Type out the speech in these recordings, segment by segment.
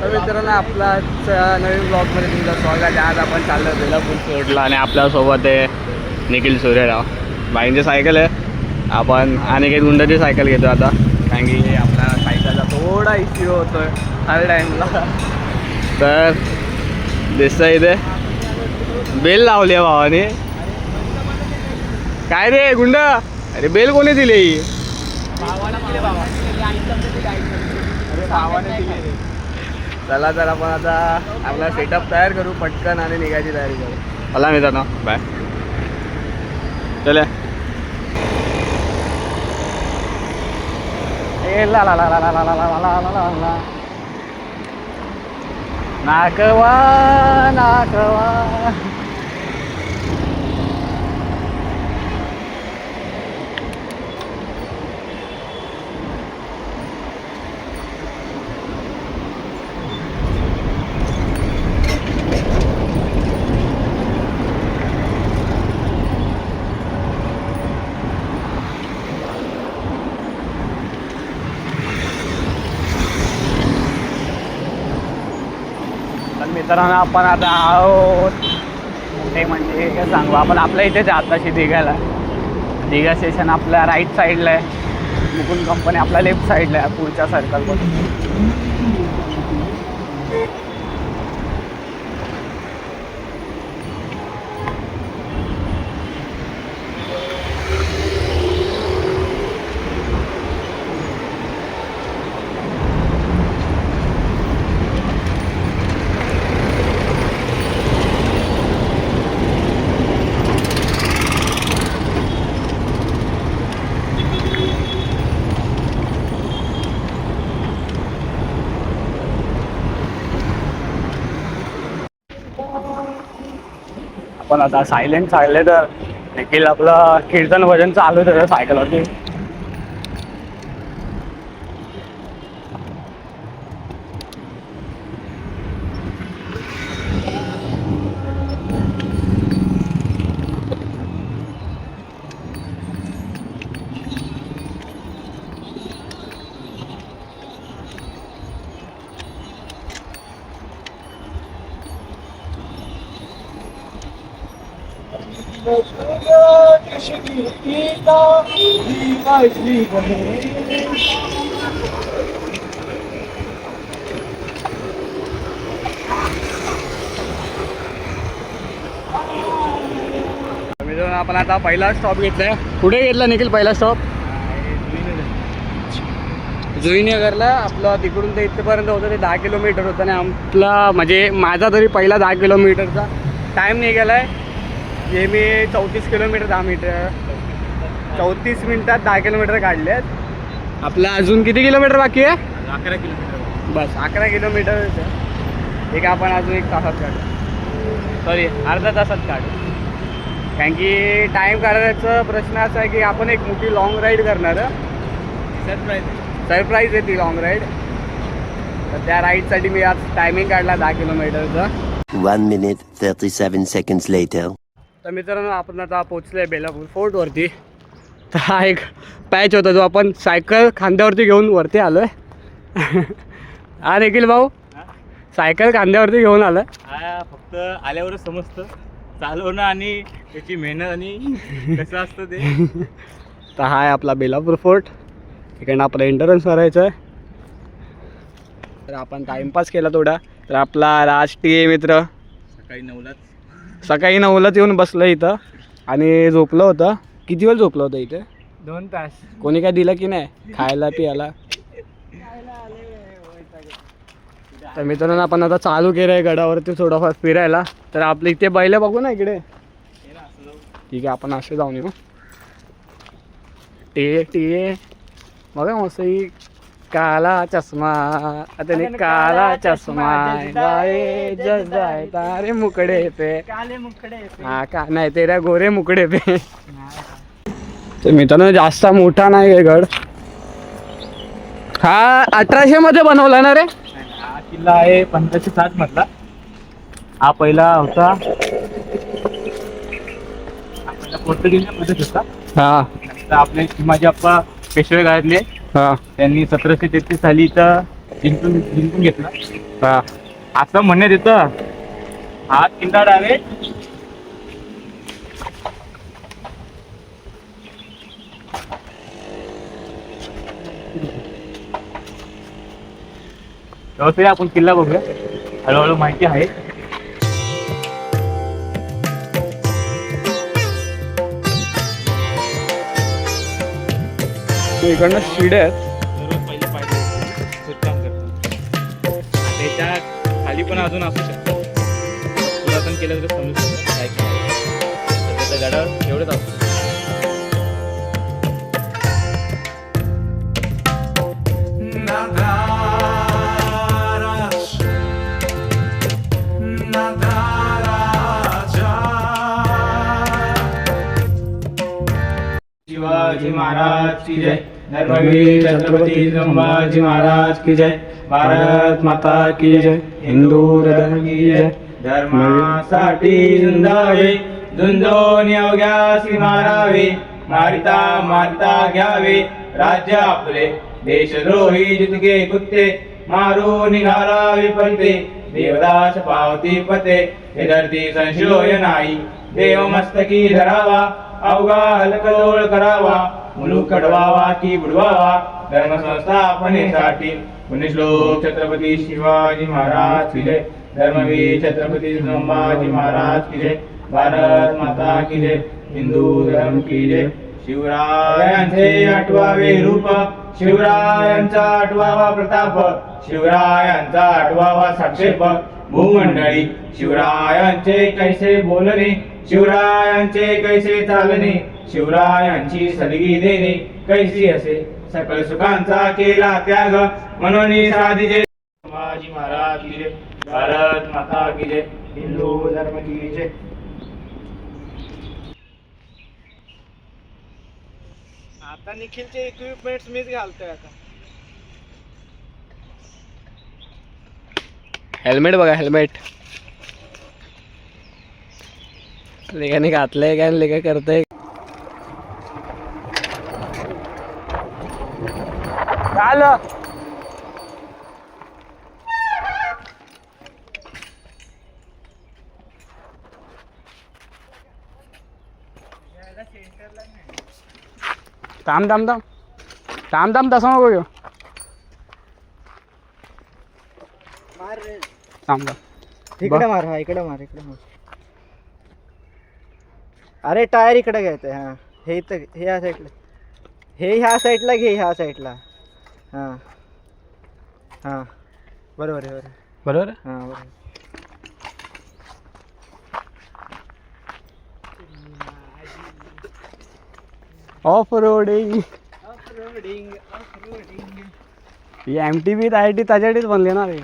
तर मित्रांनो आपला नवीन ब्लॉगमध्ये तुमचं स्वागत आहे. आज आपण चाललो बेलापूर फोर्टला आणि आपल्यासोबत आहे निखिल सूर्यराव. बाईंची सायकल आहे. आपण अनेक गुंडाची सायकल घेतो आता. कारण की आपला सायकलचा थोडा इश्यू होतोय हर टाईमला तर दिसतं इथे. बेल लावली आहे भावाने. काय रे गुंड? अरे बेल कोणी दिली? ही अरे भावाने दिली चला तर आपण आता आपला सेटअप तयार करू पटकन आणि निघायची तयारी करू मला मी जाणार बाय चले ए ला ला ला ला ला ला ला ला ला ला ला ला नाकवा नाकवा तर मित्रांनो आपण आता आहोत. ते म्हणजे काय सांगू आपण आपल्या इथेच आहे आताशी दिघायला दिघा स्टेशन आपल्या राईट साईडला आहे. मुकुंद कंपनी आपल्या लेफ्ट साईडला आहे पुढच्या सर्कलपासून पण आता सायलेंट चालले तर देखील आपलं कीर्तन भजन चालू आहे सायकलवरती मित्रांनो आपण आता पहिला स्टॉप घेतलाय. कुठे घेतला निखिल पहिला स्टॉप जुईनगरला. आपलं तिकडून ते इथपर्यंत होतं ते दहा किलोमीटर होतं. आणि आपला म्हणजे माझा तरी पहिला दहा किलोमीटरचा. टाईम निघाला आहे हे मी चौतीस किलोमीटर दहा मीटर चौतीस मिनटात दहा किलोमीटर काढले आहेत आपला अजून किती किलोमीटर बाकी आहे? अकरा किलोमीटर. बस अकरा किलोमीटर एक आपण अजून एक तासात काढू. सॉरी अर्धा तासात काढू. कारण की टाईम काढायचा प्रश्न असा आहे की आपण एक मोठी लॉंग राईड करणार सरप्राईज सरप्राईज आहे ती लॉंग राईड तर त्या राईडसाठी मी आज टायमिंग काढला दहा किलोमीटरचा. One minute, 37 seconds later. तर मित्रांनो आपण आता पोचलोय बेलापूर फोर्टवरती तर हा एक पॅच होता जो आपण सायकल खांद्यावरती घेऊन वरती आलोय. हा निखिल भाऊ सायकल खांद्यावरती घेऊन आलं. हा फक्त आल्यावरच समजतं. चालवणं आणि त्याची मेहनत आणि कसं असतं ते. तर हा आहे आपला बेलापूर फोर्ट. इकडनं आपला एंटरन्स करायचं आहे. तर आपण टाइमपास केला थोडा. तर आपला राष्ट्रीय मित्र. सकाळी नऊलाच. सकाळी नऊलाच येऊन बसलं इथं आणि झोपलं होतं. किती वेळ झोपलं होतं इथे? दोन तास. कोणी काय दिलं की नाही? खायला पियाला? तर मित्रांनो आपण आता चालू केलं आहे गडावरती थोडंफार फिरायला. तर आपल्या इथे बैल बघू ना इकडे. ठीक आहे आपण असे जाऊन येऊ. टिये टिये बघा मस्त ही काला चष्मा त्याने काला चष्मा गाये जस जाय तारे मुकडे पे काले मुकडे हा का नाही तेरा गोरे मुकडे पे तर मित्रांनो जास्त मोठा नाही आहे गड. हा अठराशे मध्ये बनवला ना रे? हा किल्ला आहे पंधराशे सात मधला. हा पहिला होता. पोर्तुगीजमध्ये होता. हा. आपले शिवाजी अप्पा पेशवे काळातले हा. त्यांनी सतराशे तेहतीस साली इथं जिंकून जिंकून घेतला. हा. असं म्हणण्यात येतं हात किंडा डावे. आपण किल्ला बघूया. हळूहळू माहिती आहे. इकडनं शिड्या आहेत. खाली पण अजून असू शकतं. पुरातन केलं तर समजू शकतं गडावर एवढंच असू शिवाजी महाराज की जय. धर्मवीर छत्रपती संभाजी महाराज की जय। भारत माता की जय। हिंदू धर्म की जय। धर्मासाठी झुंजावे। झुंजून अवघ्यासी मारावे। मारिता मारिता घ्यावे। राज्य आपले। देशद्रोही जितके कुत्ते मारू निघालावे पंते देवदास पावती पते। हे धरती संशोय नाही देव मस्तकी धरावा। अवघा हलकलोळ करावा. मुलूक कडवावा की बुडवावा. धर्म संस्थापनेसाठी पुण्यश्लोक छत्रपती शिवाजी महाराज की जय. धर्मवीर छत्रपती संभाजी महाराज की जय. भारत माता की जय. हिंदू धर्म की जय. शिवरायांचे आठवावे रूप. शिवरायांचा आठवावा प्रताप. शिवरायांचा आठवावा साक्षेप. भूमंडळी शिवरायांचे कैसे बोलणे? शिवरायांचे कैसे चालणे? शिवरायांची सलगी देणे कैसी असे? सकल सुखांचा केला त्याग म्हणून साधी जय. संभाजी महाराज की जय. भारत माता की जय. हिंदू धर्म की जय. आता निखिलचे इक्विपमेंट्स मीच घालतोय आता. हेल्मेट बघा हेल्मेट लेखाने घातलंय काय लेखा करतंय? झालं. थांब थांब थांब. थांब थांब तसं नको घेऊ. थांब थांब. इकडे मार हा इकडे मार इकडे मार. अरे टायर इकडे घ्यायचं हा। हे इथं हे ह्या साईडला हे ह्या साईडला घे ह्या साईडला हाँ हाँ बरोबर आहे बरोबर बरोबर? हाँ बरोबर off roading he M T B I T त्याच्यासाठीच बनली ना रे।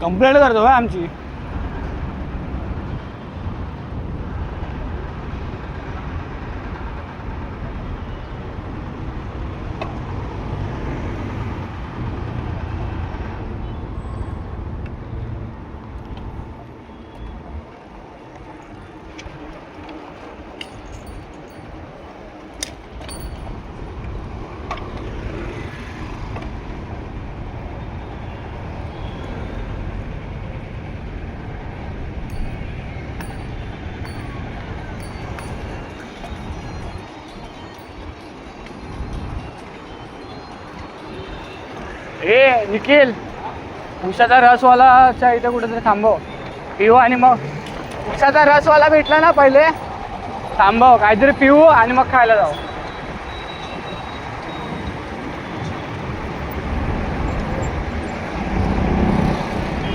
कंप्लेंट करतो का आमची. ए निखिल उसाचा रसवालाच्या इथे कुठेतरी थांबव. पिऊ आणि मग उसाचा रसवाला भेटला ना पहिले? थांबव काहीतरी पिऊ आणि मग खायला जाऊ.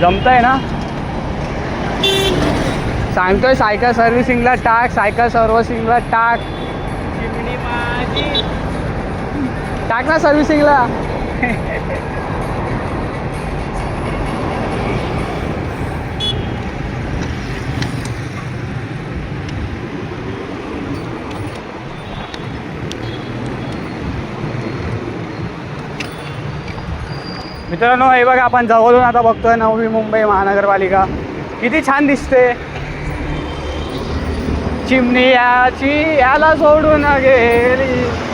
जमतंय ना? सांगतोय सायकल सर्व्हिसिंगला टाक सायकल सर्व्हिसिंगला टाक. टाक ना सर्व्हिसिंगला. मित्रांनो हे बघा आपण जवळून आता बघतोय नवी मुंबई महानगरपालिका. किती छान दिसते. चिमणी याची याला सोडून गेली.